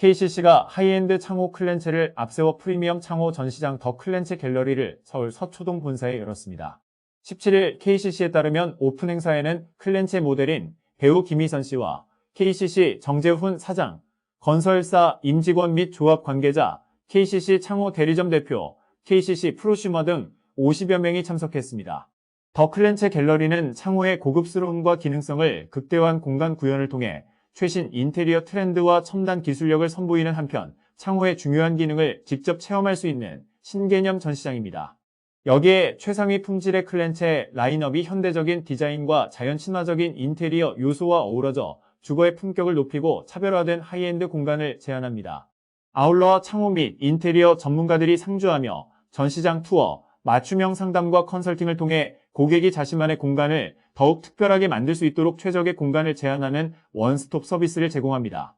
KCC가 하이엔드 창호 클렌체를 앞세워 프리미엄 창호 전시장 더 클렌체 갤러리를 서울 서초동 본사에 열었습니다. 17일 KCC에 따르면 오픈 행사에는 클렌체 모델인 배우 김희선 씨와 KCC 정재훈 사장, 건설사 임직원 및 조합 관계자, KCC 창호 대리점 대표, KCC 프로슈머 등 50여 명이 참석했습니다. 더 클렌체 갤러리는 창호의 고급스러움과 기능성을 극대화한 공간 구현을 통해 최신 인테리어 트렌드와 첨단 기술력을 선보이는 한편 창호의 중요한 기능을 직접 체험할 수 있는 신개념 전시장입니다. 여기에 최상위 품질의 클렌체 라인업이 현대적인 디자인과 자연 친화적인 인테리어 요소와 어우러져 주거의 품격을 높이고 차별화된 하이엔드 공간을 제안합니다. 아울러 창호 및 인테리어 전문가들이 상주하며 전시장 투어, 맞춤형 상담과 컨설팅을 통해 고객이 자신만의 공간을 더욱 특별하게 만들 수 있도록 최적의 공간을 제안하는 원스톱 서비스를 제공합니다.